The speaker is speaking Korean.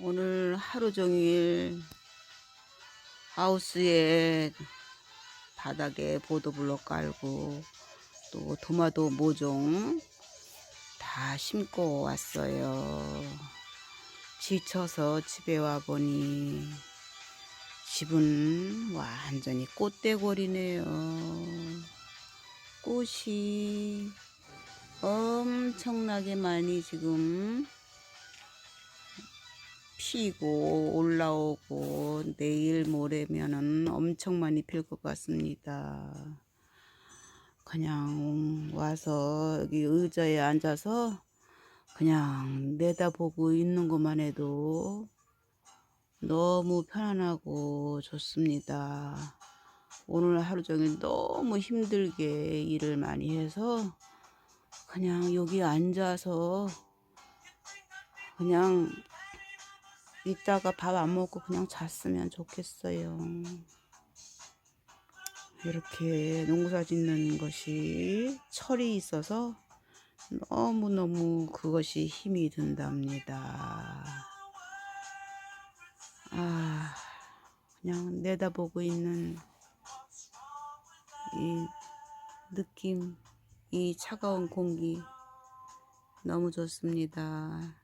오늘 하루 종일 하우스에 바닥에 보도블럭 깔고 또 토마토 모종 다 심고 왔어요. 지쳐서 집에 와 보니 집은 완전히 꽃대골이네요. 꽃이 엄청나게 많이 지금 피고 올라오고 내일 모레면은 엄청 많이 필 것 같습니다. 그냥 와서 여기 의자에 앉아서 그냥 내다보고 있는 것만 해도 너무 편안하고 좋습니다. 오늘 하루 종일 너무 힘들게 일을 많이 해서 그냥 여기 앉아서 그냥 이따가 밥 안 먹고 그냥 잤으면 좋겠어요. 이렇게 농사 짓는 것이 철이 있어서 너무너무 그것이 힘이 든답니다. 아, 그냥 내다보고 있는 이 느낌, 이 차가운 공기 너무 좋습니다.